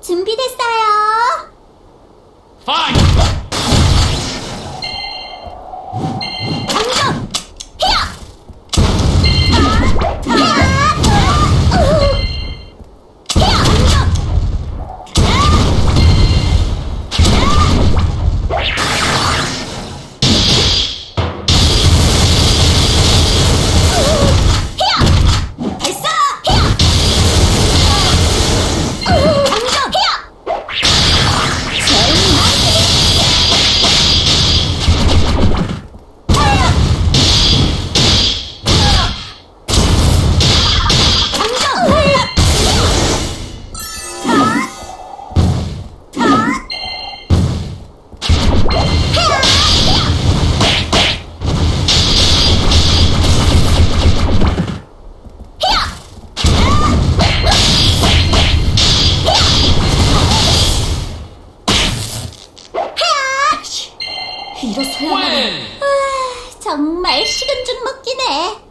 준비됐어요. 파 일어서야 윈! 정말 식은 죽 먹기네.